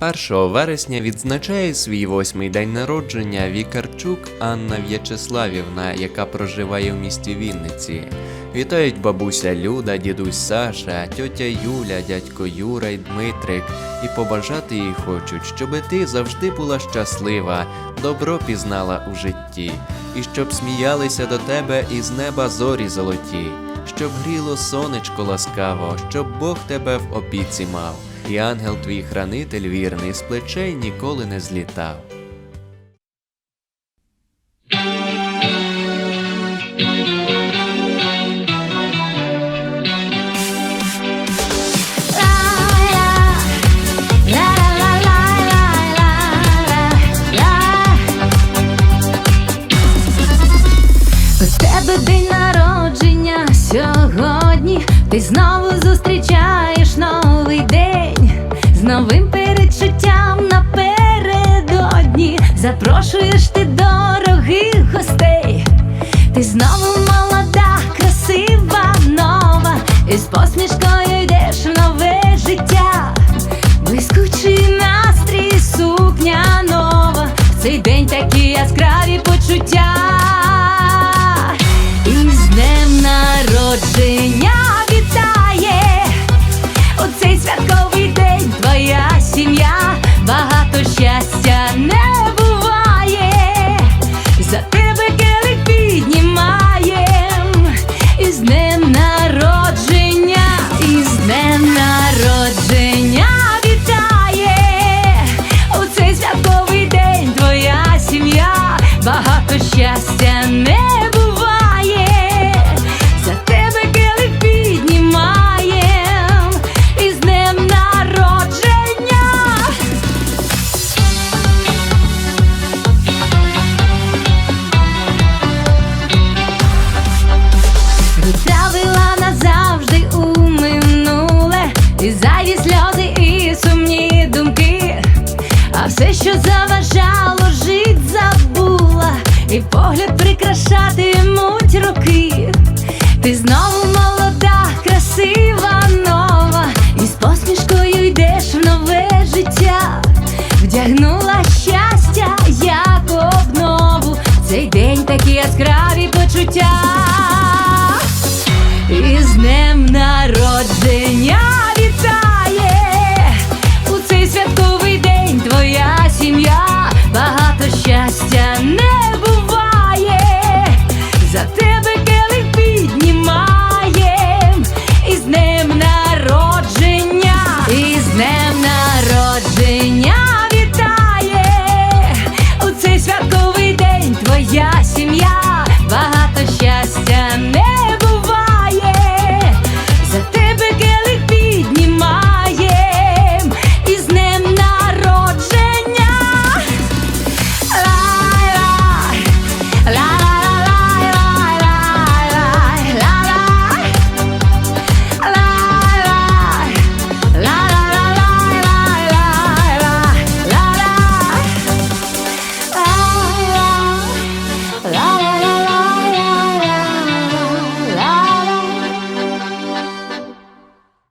1 вересня відзначає свій восьмий день народження Вікарчук Анна В'ячеславівна, яка проживає в місті Вінниці. Вітають бабуся Люда, дідусь Саша, тьотя Юля, дядько Юра й Дмитрик. І побажати їй хочуть, щоби ти завжди була щаслива, добро пізнала у житті, і щоб сміялися до тебе із неба зорі золоті, щоб гріло сонечко ласкаво, щоб Бог тебе в опіці мав, і ангел твій хранитель вірний з плечей ніколи не злітав. У тебе день народження сьогодні. Ти знову зустрічаєш з новим передчуттям напередодні. Запрошуєш ти дорогих гостей. Ти знову молода, красива, нова, і з посмішкою йдеш в нове життя. Блискучий настрій, сукня нова. В цей день такі яскраві почуття. І з днем народження не буває. За тебе келих піднімаєм, з днем народження. Відправила назавжди у минуле І зайві і погляд прикрашатимуть роки. Ти знову молода, красива, нова, і з посмішкою йдеш в нове життя, вдягнула щастя, як обнову. Цей день такі яскраві почуття. І з днем народження вітає у цей святковий день твоя сім'я, багато щастя не